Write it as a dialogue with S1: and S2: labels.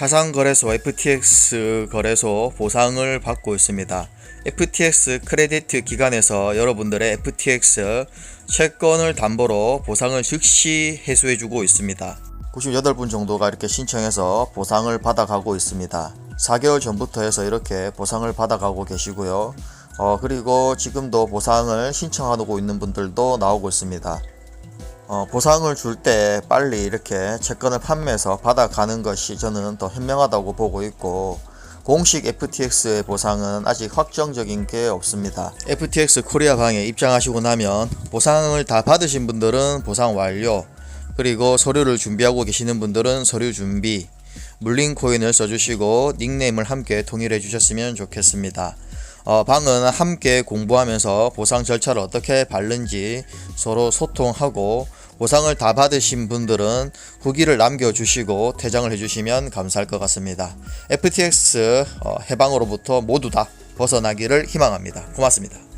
S1: 파산거래소 FTX 거래소 보상을 받고 있습니다. FTX 크레디트 기관에서 여러분들의 FTX 채권을 담보로 보상을 즉시 해소해주고 있습니다. 98분 정도가 이렇게 신청해서 보상을 받아가고 있습니다. 4개월 전부터 해서 이렇게 보상을 받아가고 계시고요. 어, 그리고 지금도 보상을 신청하고 있는 분들도 나오고 있습니다. 어, 보상을 줄 때 빨리 이렇게 채권을 판매해서 받아가는 것이 저는 더 현명하다고 보고 있고 공식 FTX의 보상은 아직 확정적인 게 없습니다. FTX 코리아 방에 입장하시고 나면 보상을 다 받으신 분들은 보상 완료 그리고 서류를 준비하고 계시는 분들은 서류 준비 물린 코인을 써주시고 닉네임을 함께 통일해 주셨으면 좋겠습니다. 어, 방은 함께 공부하면서 보상 절차를 어떻게 밟는지 서로 소통하고 보상을 다 받으신 분들은 후기를 남겨주시고 퇴장을 해주시면 감사할 것 같습니다. FTX 어, 해방으로부터 모두 다 벗어나기를 희망합니다. 고맙습니다.